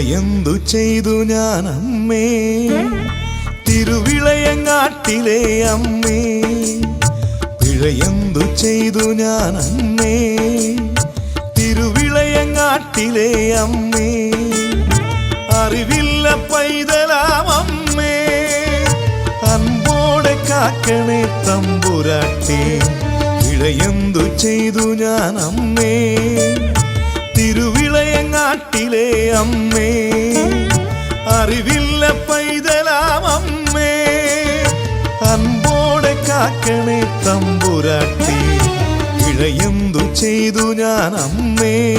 ചെയ്തു ഞാൻ അമ്മേ? തിരുവിളയങ്ങാട്ടിലെ അമ്മേ. പിഴയെന്തു ചെയ്തു ഞാൻ അമ്മേ? തിരുവിളയങ്ങാട്ടിലെ അമ്മേ. അറിവില്ല പൈതലാം അമ്മേ. അൻപോടെ കാക്കണേ തമ്പുരാട്ടി. പിഴയെന്തു ചെയ്തു ഞാൻ അമ്മേ? തിരുവിളയങ്ങാട്ടിലെ അമ്മേ. അറിവില്ല പൈതലാം അമ്മേ. അൻപോടെ കാക്കണേ തമ്പുരാട്ടി. ഇഴയെന്തു ചെയ്തു ഞാൻ അമ്മേ.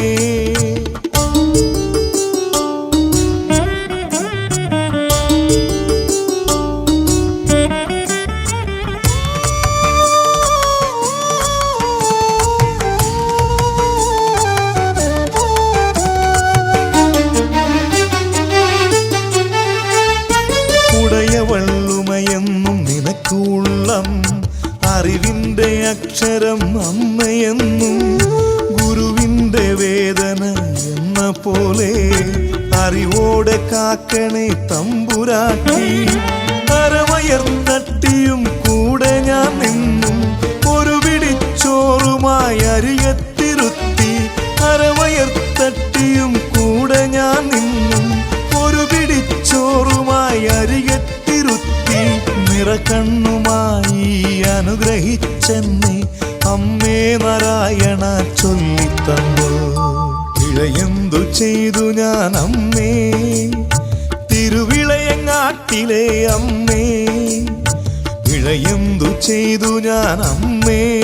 നിനക്കുള്ളം അറിവിന്റെ അക്ഷരം അമ്മയെന്നും ഗുരുവിന്റെ വേദന എന്ന പോലെ അറിവോടെ കാക്കണേ തമ്പുരാട്ടി. അരവയർ തട്ടിയും കൂടെ ഞാൻ നിന്നും ഒരു പിടിച്ചോറുമായി അരിയത്തിരുത്തി. അരവയർ തട്ടിയും കൂടെ ഞാൻ നിന്നും ഒരു പിടിച്ചോറുമായി അരികത്തിരുത്തി നിറകണ്ണുമായി അനുഗ്രഹിച്ചെന്നെ. അമ്മേ നാരായണ ചൊല്ലിത്തന്നു ഇളയെന്തു ചെയ്തു ഞാൻ അമ്മേ? തിരുവിളയങ്ങാട്ടിലെ അമ്മേ. ഇളയെന്തു ചെയ്തു ഞാൻ അമ്മേ?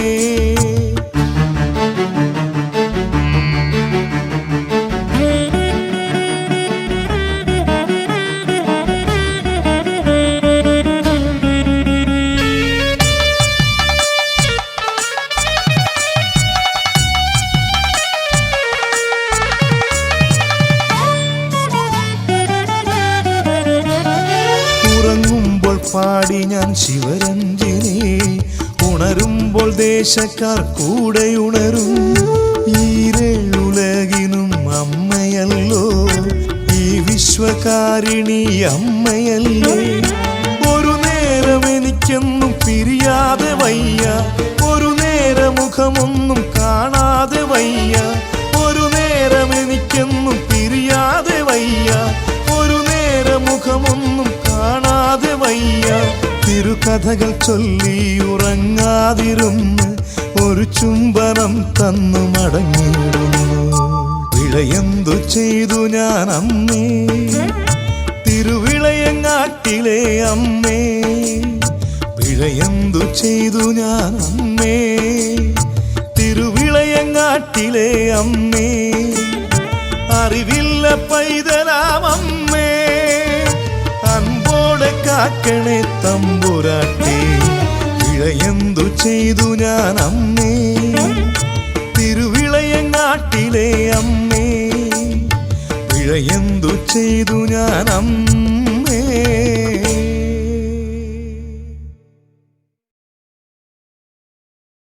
പാടി ഞാൻ ശിവരഞ്ജിനി ഉണരുമ്പോൾ ദേശക്കാർ കൂടെ ഉണരും. ഈരേഴുലകിനും അമ്മയല്ലോ ഈ വിശ്വകാരിണി അമ്മയല്ലേ. ഒരു നേരം എനിക്കൊന്നും പിരിയാതെ വയ്യ ഒരു നേരം മുഖമൊന്നും കാണാതെ വയ്യ. തിരുകഥകൾ ചൊല്ലി ഉറങ്ങാതിരുന്ന് ഒരു ചുംബനം തന്നു മടങ്ങിയിടുന്നു. വിളയെന്തു ചെയ്തു ഞാൻ അമ്മേ തിരുവിളയങ്ങാട്ടിലെ അമ്മേ വിളയെന്തു ചെയ്തു ഞാൻ അമ്മേ തിരുവിളയങ്ങാട്ടിലെ അമ്മേ അറിവില്ല പൈതലാം അമ്മേ കാക്കണേ തമ്പുരാട്ടി ഇഴയെന്തു ചെയ്തു ഞാൻ അമ്മേ തിരുവിളയങ്ങാട്ടിലെ അമ്മേ ഇഴയെന്തു ചെയ്തു ഞാൻ അമ്മേ